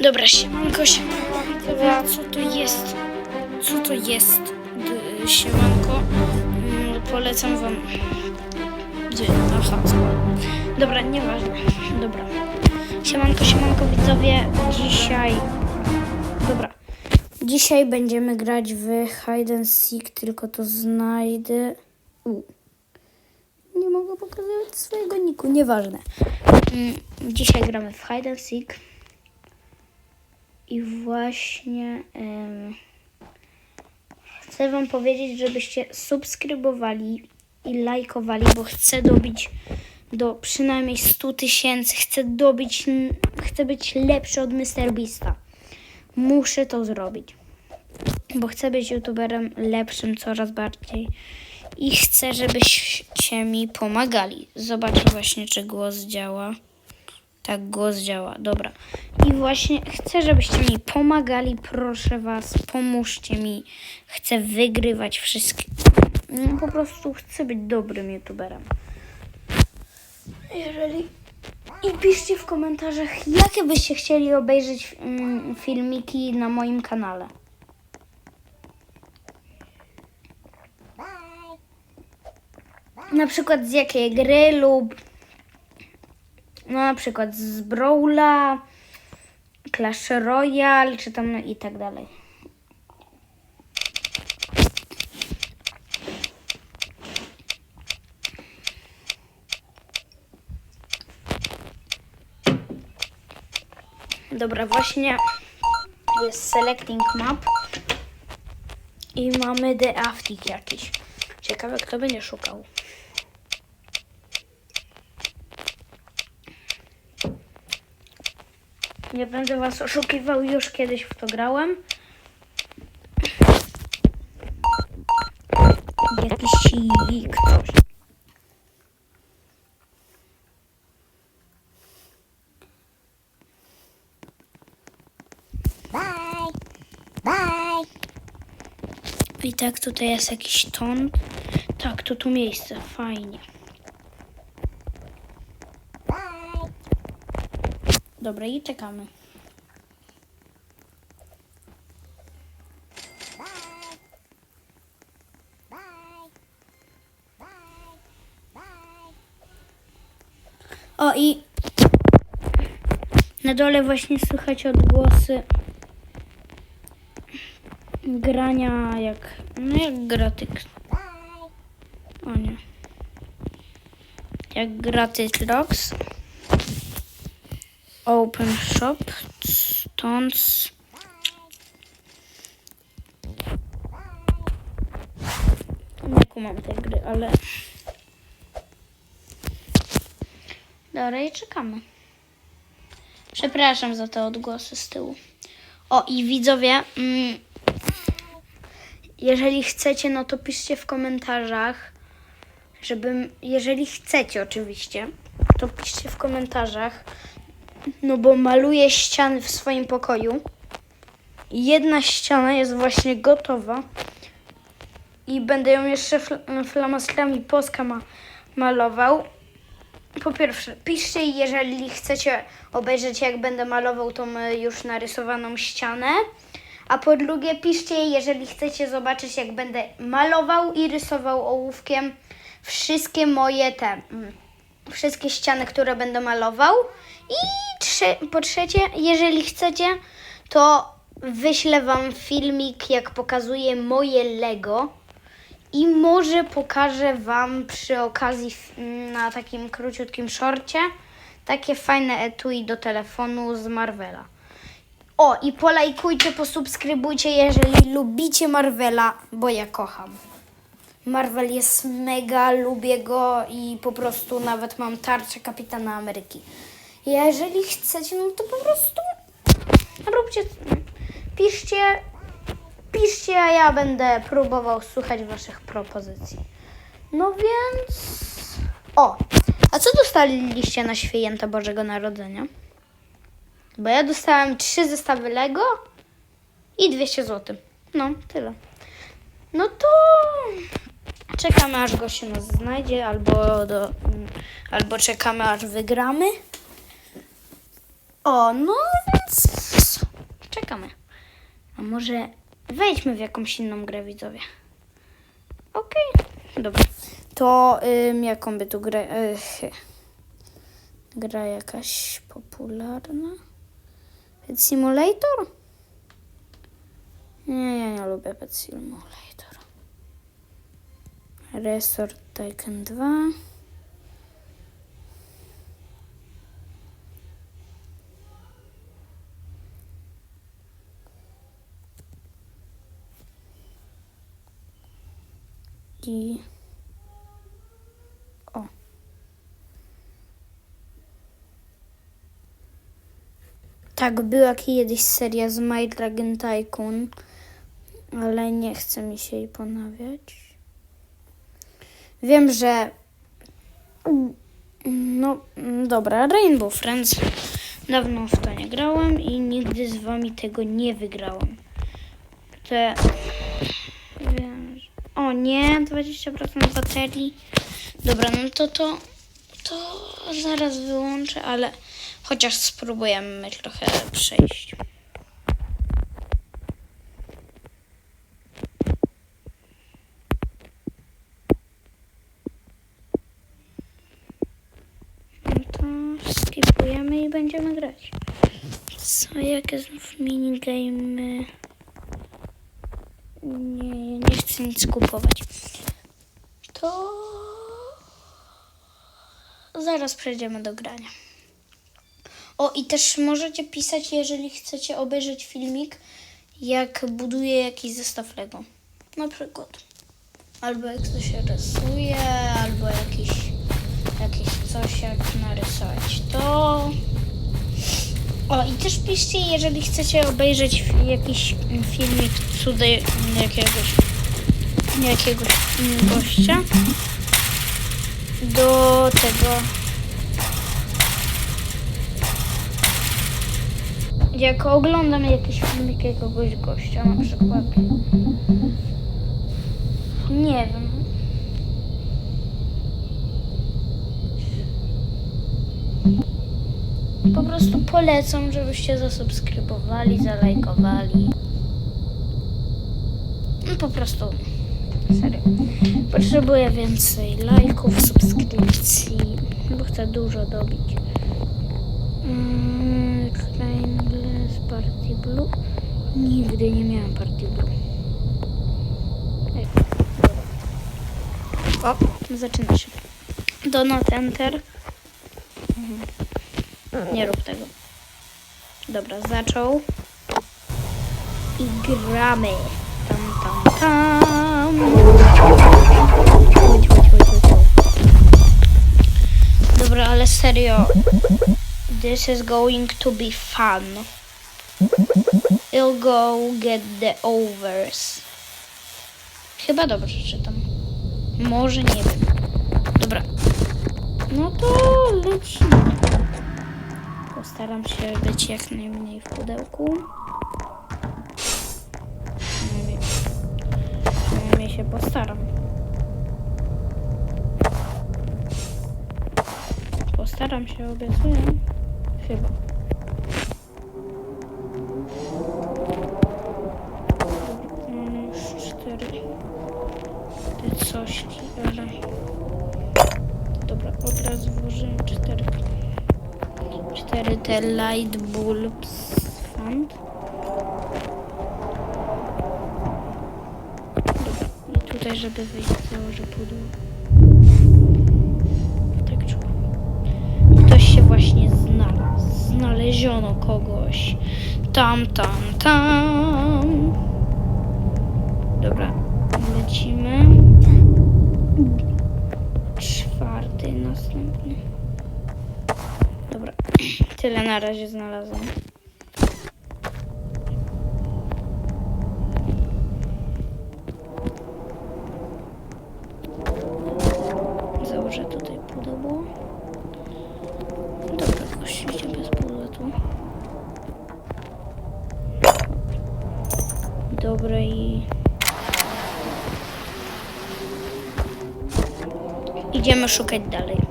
Dobra, siemanko, siemanko, widzowie, a co to jest? Co to jest? D- siemanko, mm, polecam wam... Gdzie? Aha, dobra, nieważne, dobra. Siemanko, siemanko, widzowie, dzisiaj... Dobra, dzisiaj będziemy grać w Hide and Seek, tylko to znajdę... U. Nie mogę pokazywać swojego niku, nieważne. Mm, Dzisiaj gramy w Hide and Seek. I właśnie em, chcę Wam powiedzieć, żebyście subskrybowali i lajkowali, bo chcę dobić do przynajmniej 100 tysięcy. Chcę dobić, chcę być lepszy od Mr. Beasta. Muszę to zrobić, bo chcę być youtuberem lepszym coraz bardziej. I chcę, żebyście mi pomagali. Zobaczę właśnie, czy głos działa. Tak, głos działa. Dobra. I właśnie chcę, żebyście mi pomagali. Proszę Was, pomóżcie mi. Chcę wygrywać wszystkie. No, Po prostu chcę być dobrym youtuberem. Jeżeli. I piszcie w komentarzach, jakie byście chcieli obejrzeć mm, filmiki na moim kanale. Na przykład z jakiej gry lub no na przykład z Brawla, Clash Royale, czy tam no i tak dalej. Dobra, właśnie jest selecting map i mamy the aftik jakiś. Ciekawe kto będzie szukał. Nie będę was oszukiwał, już kiedyś w to grałem. Jakiś sik, coś. Bye. Bye. I tak tutaj jest jakiś ton. Tak, to tu miejsce, fajnie. Bye. Dobra, i czekamy. O i na dole właśnie słychać odgłosy grania jak, no jak gra tyk, o nie, jak gra Open Shop, Stones, nie kumam tej gry, ale dobra i czekamy. Przepraszam za te odgłosy z tyłu. O i widzowie, mm, jeżeli chcecie, no to piszcie w komentarzach, żebym, jeżeli chcecie oczywiście, to piszcie w komentarzach, no bo maluję ściany w swoim pokoju. Jedna ściana jest właśnie gotowa i będę ją jeszcze fl- flamastrami Polska ma- malował. Po pierwsze, piszcie, jeżeli chcecie obejrzeć, jak będę malował tą e, już narysowaną ścianę. A po drugie, piszcie, jeżeli chcecie zobaczyć, jak będę malował i rysował ołówkiem wszystkie moje te, mm, wszystkie ściany, które będę malował. I trze- po trzecie, jeżeli chcecie, to wyślę Wam filmik, jak pokazuję moje Lego. I może pokażę Wam przy okazji na takim króciutkim szorcie takie fajne etui do telefonu z Marvela. O, i polajkujcie, posubskrybujcie, jeżeli lubicie Marvela, bo ja kocham. Marvel jest mega, lubię go i po prostu nawet mam tarczę Kapitana Ameryki. Jeżeli chcecie, no to po prostu róbcie, piszcie, piszcie, a ja będę próbował słuchać waszych propozycji. No więc... O, a co dostaliście na święta Bożego Narodzenia? Bo ja dostałem trzy zestawy Lego i 200 zł. No, tyle. No to czekamy aż go się nas znajdzie, albo, do, albo czekamy aż wygramy. O, no więc czekamy. A może wejdźmy w jakąś inną grę, widzowie. Okej, dobra. To ym, jaką by tu grę... Y, chy. gra jakaś popularna? Pet Simulator? Nie, ja nie lubię Pet Simulator. Resort Tycoon 2. I... O. Tak, była kiedyś seria z My Dragon Tycoon, ale nie chce mi się jej ponawiać. Wiem, że... No, dobra, Rainbow Friends. Dawno w to nie grałem i nigdy z wami tego nie wygrałem. Te... Wiem. O nie, 20% baterii. Dobra, no to to... To zaraz wyłączę, ale chociaż spróbujemy trochę przejść. No to skipujemy i będziemy grać. Co, jakie znów minigame? Nie, nie chcę nic kupować. To zaraz przejdziemy do grania. O, i też możecie pisać, jeżeli chcecie obejrzeć filmik, jak buduję jakiś zestaw Lego. Na przykład. Albo jak to się rysuje, albo jakiś, jakieś coś jak narysować. To... O, i też piszcie, jeżeli chcecie obejrzeć jakiś filmik cudy jakiegoś, jakiegoś gościa do tego. Jak oglądam jakiś filmik jakiegoś gościa, na przykład. Nie wiem. Po prostu polecam, żebyście zasubskrybowali, zalajkowali. No po prostu. Serio. Potrzebuję więcej lajków, subskrypcji, bo chcę dużo dobić. Mm, Glass Party Blue. Nigdy nie miałam Party Blue. Ej. O, zaczyna się. Donut Enter. Nie rób tego. Dobra, zaczął. I gramy. Tam, tam, tam. Chodź. Dobra, ale serio. This is going to be fun. You'll go get the overs. Chyba dobrze czytam. Może nie wiem. Dobra. No to lecimy. Postaram się być jak najmniej w pudełku. Przynajmniej, się postaram. Postaram się, obiecuję. Chyba. 4 te light bulbs fund. I tutaj, żeby wyjść założę pudło. Tak czułam. Ktoś się właśnie znalazł. Znaleziono kogoś. Tam, tam, tam. Dobra, lecimy. Czwarty następny. Tyle na razie znalazłam. Założę tutaj pudełko. Dobra, gościcie bez pudełku. Dobra i... Idziemy szukać dalej.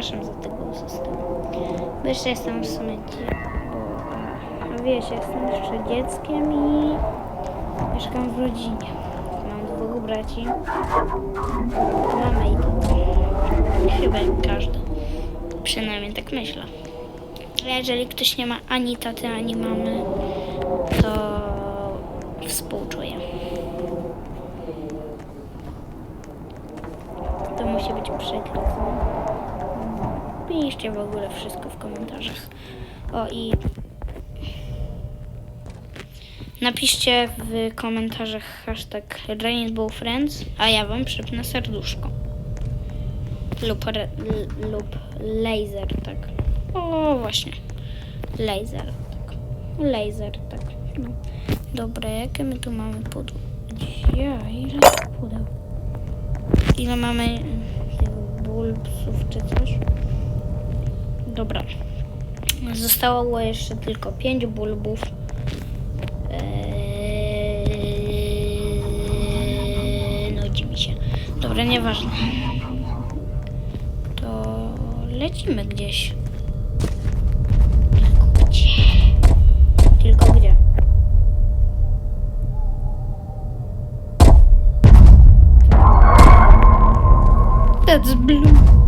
Przepraszam za tego systemu. Bo jeszcze jestem w sumie bo wiecie, jestem jeszcze dzieckiem i mieszkam w rodzinie. Mam dwóch braci. Mamę i tatę. Chyba jak każdy. Przynajmniej tak myślę. Jeżeli ktoś nie ma ani taty, ani mamy, to współczuję. To musi być przykre. Piszcie w ogóle wszystko w komentarzach. O i napiszcie w komentarzach hashtag Rainbow Friends, a ja wam przypnę serduszko. Lub, re, lub laser, tak. O, właśnie. Laser, tak. Laser, tak. No. Dobra, jakie my tu mamy pudeł? Ja, ile pudeł? Ile mamy mm, bulbsów czy coś? Dobra. Zostało jeszcze tylko 5 bulbów. Eee, nudzi mi się. Dobra, nieważne. To lecimy gdzieś. Gdzie? Tylko gdzie? That's blue.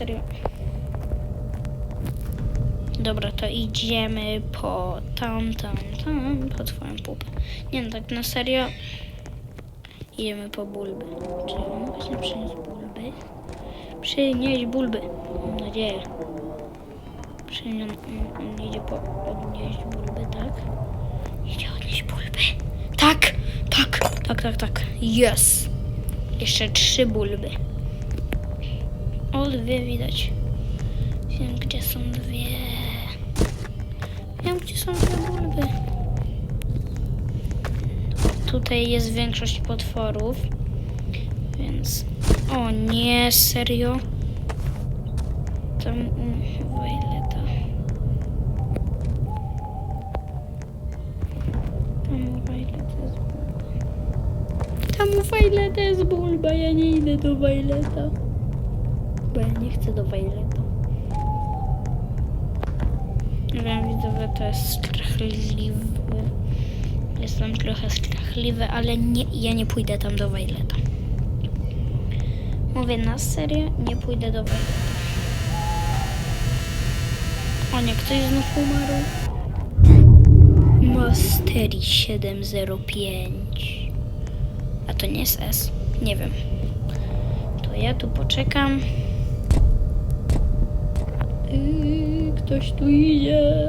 Serio. Dobra, to idziemy po tam, tam, tam, po twoją pupę. Nie no, tak na serio. Idziemy po bulby. Czy mogę przynieść bulby? Przynieść bulby. Mam nadzieję. Przynie... mm, Idzie po odnieść bulby, tak? Idzie odnieść bulby. Tak! Tak! Tak, tak, tak. Yes! Jeszcze trzy bulby. O, dwie widać. Wiem, gdzie są dwie. Wiem, gdzie są dwie bulby. Tutaj jest większość potworów. Więc... O nie, serio? Tam u Waileta. Tam u Waileta jest bulba. Tam Waileta jest bulba, ja nie idę do Waileta. Bo ja nie chcę do Waileta. Wiem, widzowie, to jest strachliwy. Jestem trochę strachliwy, ale nie, ja nie pójdę tam do Waileta. Mówię na serio, nie pójdę do Waileta. O nie, ktoś znów umarł. Mastery 705. A to nie jest S? Nie wiem. To ja tu poczekam. Yy, ktoś tu idzie.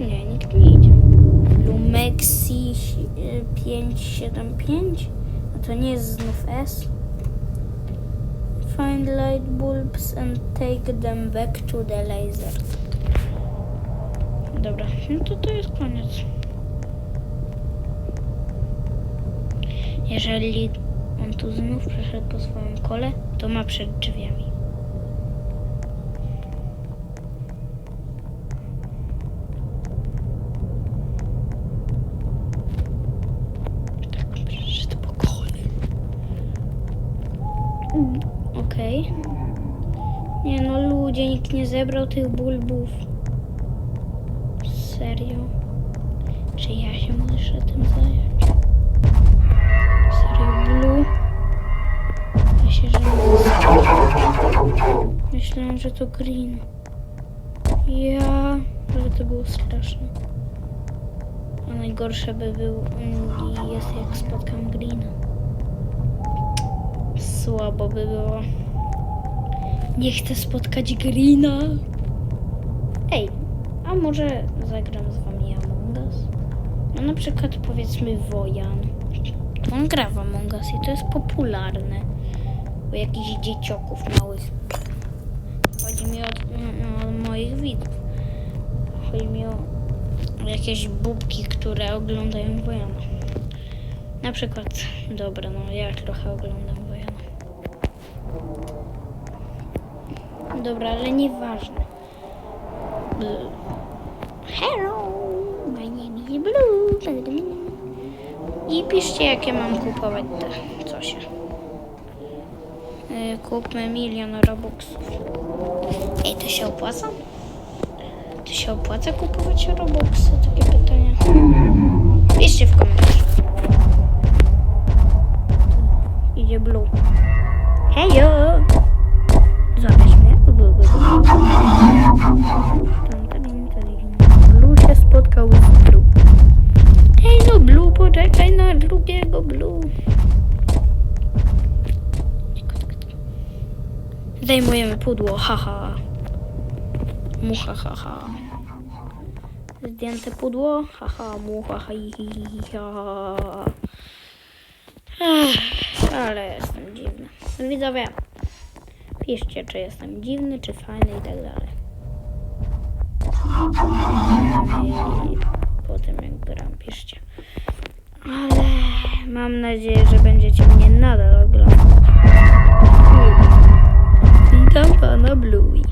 Nie, nikt nie idzie. Lumexi y, 575? A to nie jest znów S? Find light bulbs and take them back to the laser. Dobra, no to to jest koniec. Jeżeli on tu znów przeszedł po swoją kole, to ma przed drzwiami. Tak, przeszedł po kole. Mm, Okej. Nie no, ludzie, nikt nie zebrał tych bulbów. Serio? Czy ja się muszę tym zająć? Serio, Blue? Myślę, że... Myślałem, że to Green. Ja... Ale to było straszne. A najgorsze by był... Jest jak spotkam Greena. Słabo by było. Nie chcę spotkać Greena. Ej, a może zagram z wami Among Us? No na przykład powiedzmy Wojan. on gra w Among Us i to jest popularne. U jakichś dziecioków małych. Chodzi mi o, o, o moich widzów. Chodzi mi o jakieś bubki, które oglądają Wojana. Na przykład, dobra, no ja trochę oglądam Dobra, ale nieważne. Hello, my name is Blue. I piszcie, jakie mam kupować te coś. Yy, kupmy milion robuxów. Ej, to się opłaca? To się opłaca kupować robuxy? Takie pytanie. Piszcie w komentarzach. Idzie Blue. Hejo! Blue się spotkał z Blue. Ej no Blue, poczekaj na drugiego Blue. Zdejmujemy pudło, haha. Mucha, haha. Zdjęte pudło, haha, mucha, ha, ha. Ale jestem dziwny. Widzowie, piszcie, czy jestem dziwny, czy fajny i tak dalej. Potem jak gram, piszcie. Ale mam nadzieję, że będziecie mnie nadal oglądać. Witam pana Bluey.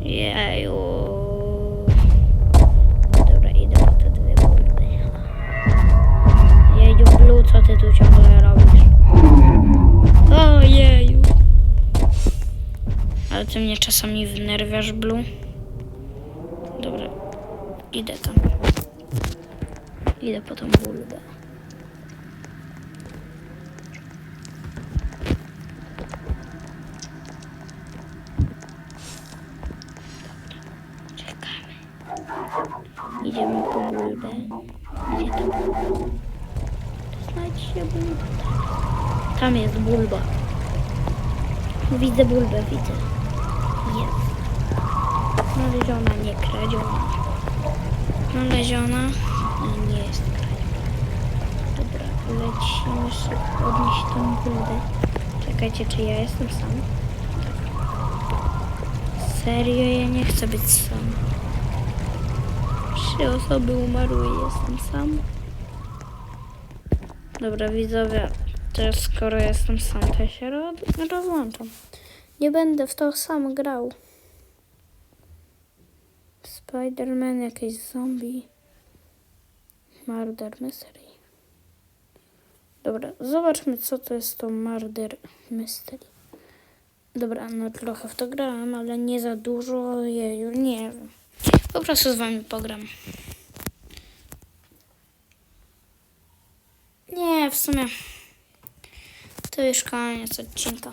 Jeju. Ale ty mnie czasami wnerwiasz, Blue. Dobra, idę tam. Idę po tą bulbę. Idziemy po bulbę. Gdzie to bulba? Znajdź się bulba. Tam jest bulba. Widzę bulbę, widzę. Jest. Znaleziona, nie kradziona. Znaleziona i nie jest kradziona. Dobra, lecimy szybko odnieść tą bulbę. Czekajcie, czy ja jestem sam? Serio, ja nie chcę być sam. Trzy osoby umarły i jestem sam. Dobra, widzowie, to skoro jestem sam, to ja się ro- rozłączam. Nie będę w to sam grał. Spider-Man, jakieś zombie. Murder Mystery. Dobra, zobaczmy co to jest to Murder Mystery. Dobra, no trochę w to grałem, ale nie za dużo. Jeju, nie wiem. Po prostu z wami pogram. Nie, w sumie to już koniec odcinka.